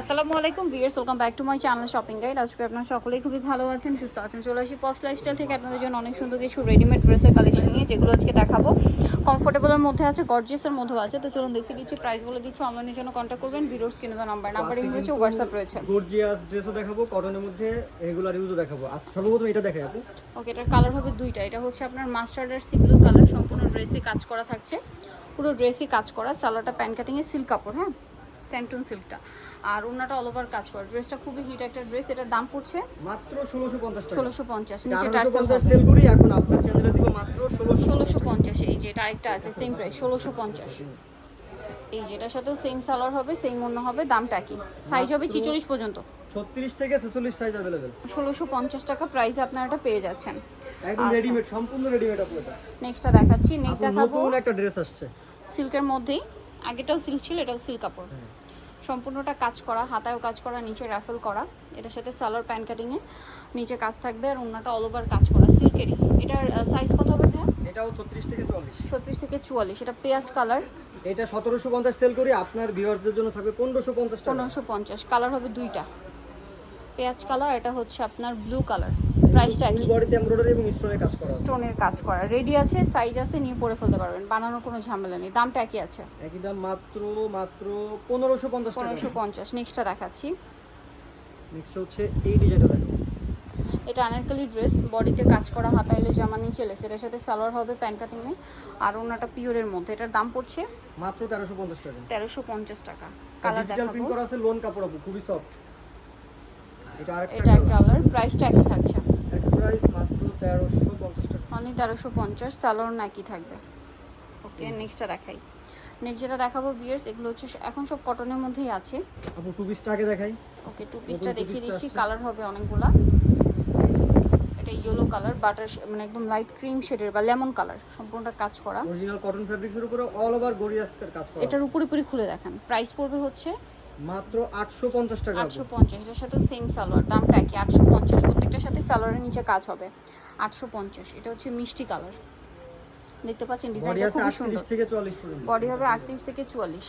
আসসালামু আলাইকুম viewers welcome back to my channel shopping guide. আজকে আপনারা সকলেই খুবই ভালো আছেন সুস্থ আছেন। চলে আসি পপস লাইফস্টাইল থেকে আপনাদের জন্য অনেক সুন্দর কিছু রেডিমেড ড্রেসের কালেকশন নিয়ে যেগুলো আজকে দেখাবো। কমফোর্টেবলের মধ্যে আছে গর্জিয়াসের মধ্যেও আছে। তো চলুন দেখিয়ে দিচ্ছি প্রাইস বলে দিচ্ছি অনলাইনের জন্য কন্ট্যাক্ট করবেন। ভিডিওস কিনে দেওয়া নাম্বার নাম্বারিং রয়েছে হোয়াটসঅ্যাপ রয়েছে। গর্জিয়াস ড্রেসও দেখাবো কটনের মধ্যে রেগুলার ইউজও দেখাবো। আজ সর্বপ্রথম এটা দেখাই আপু। ওকে এটার কালার হবে দুইটা। এটা হচ্ছে আপনার মাস্টার্ড আর সি ব্লু কালার সম্পূর্ণ ড্রেসই কাজ করা থাকছে। পুরো ড্রেসই কাজ করা সালোয়ারটা প্যান্ট কাটিংয়ে সিল্ক কাপড় হ্যাঁ? স্যান্টুন সিল্কটা আর ওনাটা অল ওভার কাজ করা। ড্রেসটা খুবই হিট একটা ড্রেস এটার দাম পড়ছে মাত্র ষোলোশো পঞ্চাশ টাকা। ষোলোশো পঞ্চাশ নিচে আঠারোশো টার্সেল সেল করি এখন আপনার চ্যানেলে দিব মাত্র ষোলোশো। ষোলোশো পঞ্চাশ এই যে এটা আরেকটা আছে সেম প্রাইস ষোলোশো পঞ্চাশ। এই যে সাথে সেম সালোয়ার হবে সেম অন্য হবে দামটা কি সাইজ হবে ছিচল্লিশ পর্যন্ত। ছত্রিশ থেকে ছেচল্লিশ সাইজ অ্যাভেলেবেল ষোলোশো পঞ্চাশ টাকা প্রাইসে আপনারা এটা পেয়ে যাচ্ছেন। একদম আচ্ছা। রেডিমেড সম্পূর্ণ রেডিমেড আপু এটা। নেক্সটটা দেখাচ্ছি নেক্সট দেখাবো। নতুন একটা ড্রেস আসছে। সিল্কের মধ্যেই আগেটাও সিল্ক ছিল এটাও সিল্ক কাপড়। হ্যাঁ। সম্পূর্ণটা কাজ করা হাতায়ও কাজ করা নিচে র্যাফেল করা। এটার সাথে সালোয়ার প্যান্ট কাটিংয়ে নিচে কাজ থাকবে আর অন্যটা অল ওভার কাজ করা সিল্কেরই এটার সাইজ কত হবে ভাইয়া? এটাও ছত্রিশ থেকে চুয়াল্লিশ। ছত্রিশ থেকে চুয়াল্লিশ। এটা পেঁয়াজ কালার এটা সতেরোশো পঞ্চাশ সেল করি আপনার ভিউয়ার্সদের জন্য থাকবে পনেরোশো পঞ্চাশ পনেরোশো পঞ্চাশ। কালার হবে দুইটা। পেঁয়াজ কালার এটা হচ্ছে আপনার ব্লু কালার প্রাইসটা একই বডিতে এমব্রয়ডারি এবং স্টোনের কাজ করা স্টোনের কাজ করা। রেডি আছে সাইজ আছে নিয়ে পরে ফেলতে পারবেন। বানানোর কোনো ঝামেলা নেই। দামটা একই আছে। একই দাম মাত্র মাত্র পনেরোশো পঞ্চাশ টাকা। পনেরোশো পঞ্চাশ। নেক্সটটা দেখাচ্ছি। নেক্সট হচ্ছে এই ডিজাইনটা দেখো। এটা আনারকালি ড্রেস বডিতে কাজ করা হাতাইলে জামা নিচে লেস। এটার সাথে সালোয়ার হবে প্যান্ট কাটিংয়ে আর ওনাটা পিওরের মধ্যে। এটার দাম পড়ছে? মাত্র তেরোশো পঞ্চাশ টাকা। তেরোশো পঞ্চাশ টাকা। কালার ডিজিটাল দেখাবো। প্রিন্ট করা আছে লোন কাপড় খুবই সফট এটা আরেকটা কালার প্রাইসটা একই থাকছে। প্রাইস মাত্র তেরোশো পঞ্চাশ টাকা। অনলি তেরোশো পঞ্চাশ সালোয়ার নাকি থাকবে। ওকে নেক্সটটা দেখাই। নেক্সট যেটা দেখাবো বিয়ার্স এগুলো হচ্ছে এখন সব কটনের মধ্যেই আছে। আপু টু পিসটা আগে দেখাই। ওকে টু পিসটা দেখিয়ে দিচ্ছি কালার হবে অনেকগুলা। এটা ইয়েলো কালার বাটার মানে একদম লাইট ক্রিম শেডের বা লেমন কালার সম্পূর্ণটা কাজ করা। অরিজিনাল কটন ফ্যাব্রিক্সের উপরে অল ওভার গরিয়াসকার কাজ করা এটার উপরে উপরে খুলে দেখেন। প্রাইস পড়বে হচ্ছে মাত্র আটশো পঞ্চাশ টাকা আটশো পঞ্চাশ এটার সাথে সেম সালোয়ার দামটা আটশো পঞ্চাশ প্রত্যেকটার সাথে সালোয়ারের নিচে কাজ হবে। আটশো পঞ্চাশ এটা হচ্ছে মিষ্টি কালার দেখতে পাচ্ছেন ডিজাইনটা আটত্রিশ সুন্দর। থেকে চল্লিশ পর্যন্ত। বডি হবে আটত্রিশ থেকে চুয়াল্লিশ।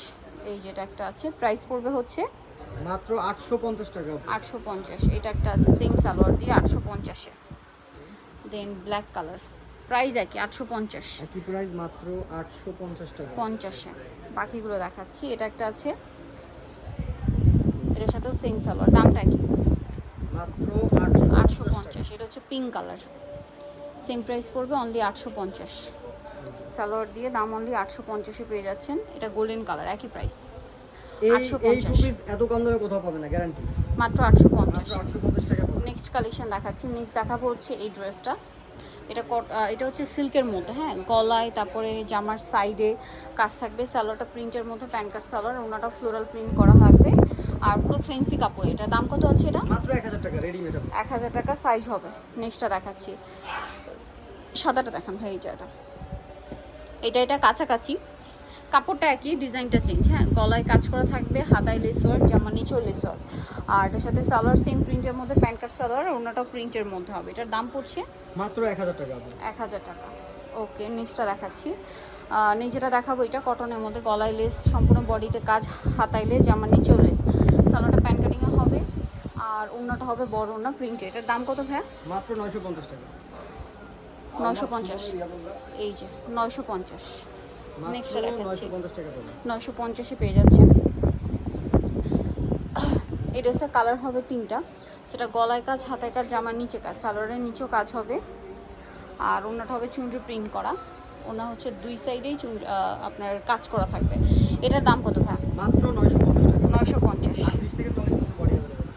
এই যেটা একটা আছে প্রাইস পড়বে হচ্ছে মাত্র আটশো পঞ্চাশ টাকা আপু। আটশো পঞ্চাশ এটা একটা আছে সেম সালোয়ার দিয়ে আটশো পঞ্চাশে দেন ব্ল্যাক কালার প্রাইস একই আটশো পঞ্চাশ। একই প্রাইস মাত্র আটশো পঞ্চাশ টাকা। পঞ্চাশে বাকিগুলো দেখাচ্ছি এটা একটা আছে এটার সাথেও সেম সালোয়ার দামটা একই। মাত্র আটশো পঞ্চাশ এটা হচ্ছে পিঙ্ক কালার সেম প্রাইস পড়বে অনলি আটশো পঞ্চাশ। সালোয়ার দিয়ে দাম অনলি আটশো পঞ্চাশে পেয়ে যাচ্ছেন। এটা গোল্ডেন কালার একই প্রাইস মাত্র আটশো পঞ্চাশ। নেক্সট কালেকশন দেখাচ্ছি। নেক্সট দেখাবো হচ্ছে এই ড্রেসটা এটা এটা হচ্ছে সিল্কের মধ্যে হ্যাঁ? গলায় তারপরে জামার সাইডে কাজ থাকবে। সালোয়ারটা প্রিন্টের মধ্যে প্যান্ট কার্ড সালোয়ার ওনাটা ফ্লোরাল প্রিন্ট করা থাকবে। আর পুরো ফেন্সি কাপড় এটা দাম কত আছে এটা? মাত্র এক হাজার টাকা রেডিমেড এক হাজার টাকা সাইজ হবে। নেক্সটটা দেখাচ্ছি। সাদাটা দেখান ভাই এটা এটা এটা কাছাকাছি। কাপড়টা একই ডিজাইনটা চেঞ্জ হ্যাঁ? গলায় কাজ করা থাকবে হাতায় লেসওয়ার জামা নিচেও লেসওয়ার আর এটার সাথে সালোয়ার সেম প্রিন্টের মধ্যে প্যান্ট কার্ড সালোয়ার আর ওনাটাও প্রিন্টের মধ্যে হবে। এটার দাম পড়ছে? মাত্র এক হাজার টাকা এক হাজার টাকা। ওকে নেক্সটটা দেখাচ্ছি। নিজেটা দেখাবো এটা কটনের মধ্যে গলায় লেস সম্পূর্ণ বডিতে কাজ হাতায় লেস জামার নিচেও লেস সালোয়ারটা প্যান্ট কাটিংয়ে হবে আর অন্যটা হবে বড় ওনা প্রিন্টের এটার দাম কত ভাইয়া? মাত্র নয়শো পঞ্চাশ টাকা। নয়শো পঞ্চাশ। এই যে নয়শো পঞ্চাশ। মাত্র Next টা দেখাচ্ছি। নয়শো পঞ্চাশ টাকা পাবে নয়শো পঞ্চাশে পেয়ে যাচ্ছেন। এই ড্রেসের কালার হবে তিনটা। সেটা গলায় কাজ হাতায় কাজ জামার নিচে কাজ সালোয়ারের নিচেও কাজ হবে। আর ওনাটা হবে চুনরি প্রিন্ট করা। ওনা হচ্ছে দুই সাইডেই চুন আপনার কাজ করা থাকবে। এটার দাম কত ভাই মাত্র নয়শো পঞ্চাশ নয়শো পঞ্চাশ আটত্রিশ থেকে চল্লিশ পর্যন্ত বডি অ্যাভেলেবেল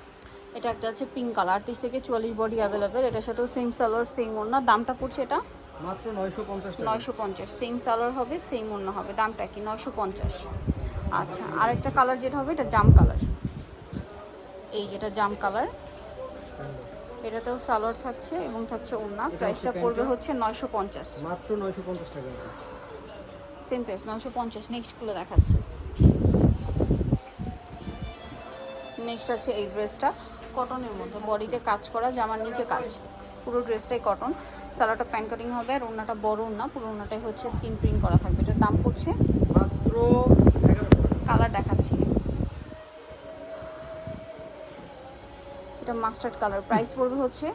এটা একটা আছে পিঙ্ক কালার আটত্রিশ থেকে চুয়াল্লিশ বডি অ্যাভেলেবেল এটার সাথেও সেম সালোয়ার সেম ওনা দামটা পড়ছে এটা? মাত্র নয়শো পঞ্চাশ সেম সালোয়ার হবে সেম অন্য হবে। দামটা কি নয়শো পঞ্চাশ। আচ্ছা আরেকটা কালার যেটা হবে এটা জাম কালার এই যেটা জাম কালার এটাতেও সালোয়ার থাকছে এবং থাকছে ওড়না। প্রাইসটা পড়বে হচ্ছে নয়শো পঞ্চাশ। মাত্র নয়শো পঞ্চাশ টাকা। সেম প্রাইস নয়শো পঞ্চাশ। নেক্সটগুলো দেখাচ্ছি। নেক্সট আছে এই ড্রেসটা কটনের মধ্যে। বডিতে কাজ করা জামার নিচে কাজ। পুরো ড্রেসটাই কটন সালোয়ারটা প্যান্ট কাটিং হবে আর ওড়নাটা বড় ওড়না। পুরো ওড়নাটাই হচ্ছে স্কিন প্রিন্ট করা থাকবে। এটার দাম পড়ছে মাত্র কালার দেখাচ্ছি। এটা মাস্টার্ড কালার প্রাইস পড়বে হচ্ছে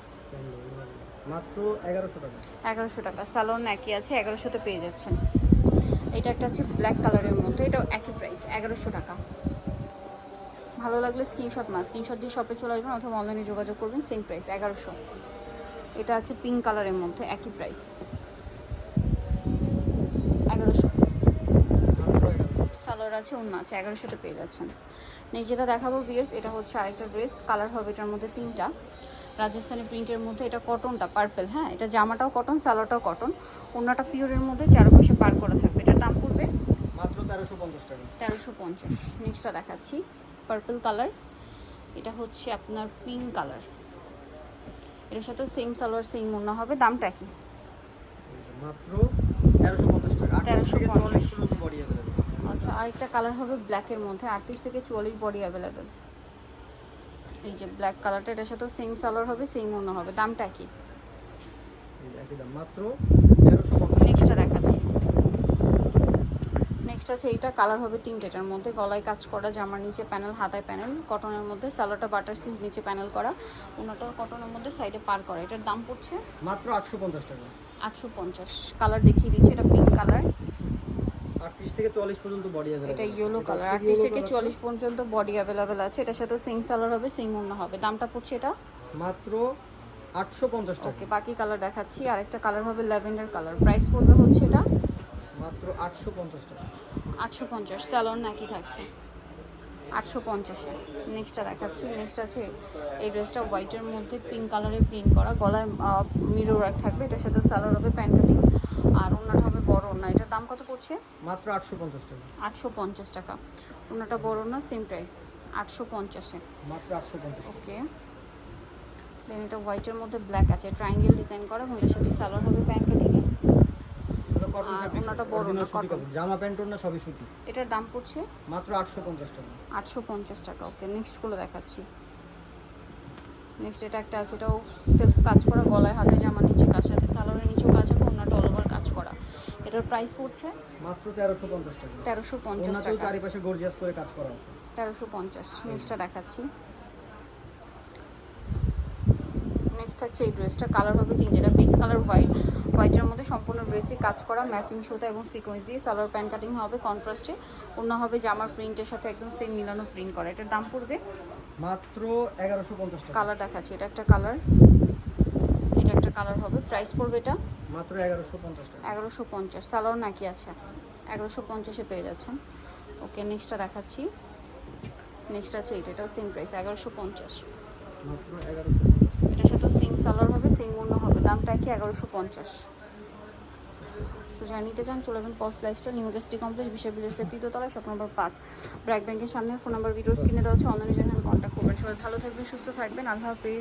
মাত্র এগারোশো টাকা। এগারোশো টাকা। স্যালোন একই আছে এগারোশোতে পেয়ে যাচ্ছেন। এটা একটা আছে ব্ল্যাক কালারের মধ্যে। এটাও একই প্রাইস এগারোশো টাকা। ভালো লাগলে স্ক্রিনশট মাস স্ক্রিনশট দিয়ে শপে চলে আসবেন অথবা অনলাইনে যোগাযোগ করবেন সেম প্রাইস এগারোশো। এটা আছে পিঙ্ক কালারের মধ্যে একই প্রাইস এগারোশো। সালোয়ার আছে অন্য আছে এগারোশোতে পেয়ে যাচ্ছেন। নেক্সট যেটা দেখাবো বিয়ার্স এটা হচ্ছে আরেকটা ড্রেস কালার হবে এটার মধ্যে তিনটা। রাজস্থানি প্রিন্টের মধ্যে এটা কটনটা পার্পেল হ্যাঁ? এটা জামাটাও কটন সালোয়ারটাও কটন অন্যটা পিওরের মধ্যে চারপাশে পার করা থাকবে। এটার দাম পড়বে? মাত্র তেরোশো পঞ্চাশ টাকা। তেরোশো পঞ্চাশ। নেক্সটটা দেখাচ্ছি। পার্পল কালার এটা হচ্ছে আপনার পিঙ্ক কালার এটার সাথে সেম সালোয়ার সেম মনে হবে দামটা কি? মাত্র তেরোশো পঞ্চাশ টাকা। আঠারোশো থেকে 1350 বডি অ্যাভেলেবেল আচ্ছা আরেকটা কালার হবে ব্ল্যাকের মধ্যে আটত্রিশ থেকে চুয়াল্লিশ বডি অ্যাভেলেবেল এই যে ব্ল্যাক কালারটা এটার সাথে সেম সালোয়ার হবে সেম মনে হবে দামটা কি? মাত্র দেখাচ্ছি নেক্সট আছে এইটা কালার হবে তিনটে। এটার মধ্যে গলায় কাজ করা জামার নিচে প্যানেল হাতায় প্যানেল কটনের মধ্যে সালোয়ারটা বাটার সিল্ক নিচে প্যানেল করা ওনাটা কটনের মধ্যে সাইডে পার করা। এটার দাম পড়ছে? মাত্র আটশো পঞ্চাশ টাকা। আটশো পঞ্চাশ। কালার দেখিয়ে দিচ্ছি এটা পিঙ্ক কালার আটত্রিশ থেকে চল্লিশ পর্যন্ত বডি এটা ইয়েলো কালার আটত্রিশ থেকে চুয়াল্লিশ পর্যন্ত বডি আছে। এটার সাথে সেম হবে সেম হবে। দামটা পড়ছে এটা? মাত্র টাকা। ওকে বাকি কালার দেখাচ্ছি। আরেকটা কালার হবে ল্যাভেন্ডার কালার প্রাইস পড়বে হচ্ছে এটা? মাত্র আটশো পঞ্চাশ টাকা। আটশো পঞ্চাশ স্যালন নাকি থাকছে? আটশো পঞ্চাশে। নেক্সটটা দেখাচ্ছি। নেক্সট আছে এই ড্রেসটা হোয়াইটের মধ্যে পিঙ্ক কালারে প্রিন্ট করা। গলায় মিরর ওয়ার্ক থাকবে। এটার সাথে সালোয়ার হবে প্যান্ট কাটিং আর ওনাটা হবে বড় ওনা এটার দাম কত পড়ছে? মাত্র আটশো পঞ্চাশ টাকা। আটশো পঞ্চাশ টাকা। ওনাটা বড় না সেম প্রাইস আটশো পঞ্চাশে। মাত্র আটশো পঞ্চাশ ওকে দেন এটা হোয়াইটের মধ্যে ব্ল্যাক আছে। ট্রায়াঙ্গেল ডিজাইন করা। এবং এটার সাথে সালোয়ার হবে প্যান্ট কাটিং ওনাটা বড় না, জামা প্যান্ট না সবই সুতি। এটার দাম পড়ছে? মাত্র আটশো পঞ্চাশ টাকা। আটশো পঞ্চাশ টাকা ওকে নেক্সটগুলো দেখাচ্ছি। নেক্সট এটা একটা আছে এটাও সেলফ কাজ করা গলায় হাতে জামা নিচে কাজ সাথে সালোয়ারের নিচেও কাজ হবে অন্যটা অল ওভার কাজ করা। এটার প্রাইস পড়ছে? মাত্র তেরোশো পঞ্চাশ টাকা। তেরোশো পঞ্চাশ ওনাতেও টাকা। চারিপাশে গর্জিয়াস করে কাজ করা আছে। তেরোশো পঞ্চাশ নেক্সটটা দেখাচ্ছি। নেক্সট হচ্ছে এই ড্রেসটা কালার হবে তিনটে এটা বেস কালার হোয়াইট হোয়াইটের মধ্যে সম্পূর্ণ ড্রেসই কাজ করা ম্যাচিং সুতা এবং সিকোয়েন্স দিয়ে সালোয়ার প্যান্ট কাটিং হবে কন্ট্রাস্টে অন্য হবে জামার প্রিন্টের সাথে একদম সেম মিলানো প্রিন্ট করা এটার দাম পড়বে মাত্র এগারোশো পঞ্চাশ কালার দেখাচ্ছি এটা একটা কালার এটা একটা কালার হবে প্রাইস পড়বে এটা মাত্র এগারোশো পঞ্চাশ এগারোশো পঞ্চাশ সালোয়ার নাকি আছে এগারোশো পঞ্চাশে পেয়ে যাচ্ছেন। ওকে নেক্সটটা দেখাচ্ছি নেক্সট আছে এটা এটাও সেম প্রাইস এগারোশো পঞ্চাশ। মাত্র এগারোশো সালোয়ার হবে সেম অন্য হবে। দামটা কি এগারোশো পঞ্চাশ। সো যারা নিতে চান চলে যাবেন পস lifestyle new market city complex বিশ্ব বিলেসের তৃতীয়তলায় শপ নম্বর পাঁচ। ব্র্যাক ব্যাংকের সামনে ফোন নাম্বার ভিডিওস কিনে দেওয়া হচ্ছে অনলাইনের জন্য কন্ট্যাক্ট করবেন। সবাই ভালো থাকবেন, সুস্থ থাকবেন, আল্লাহ হাফিজ।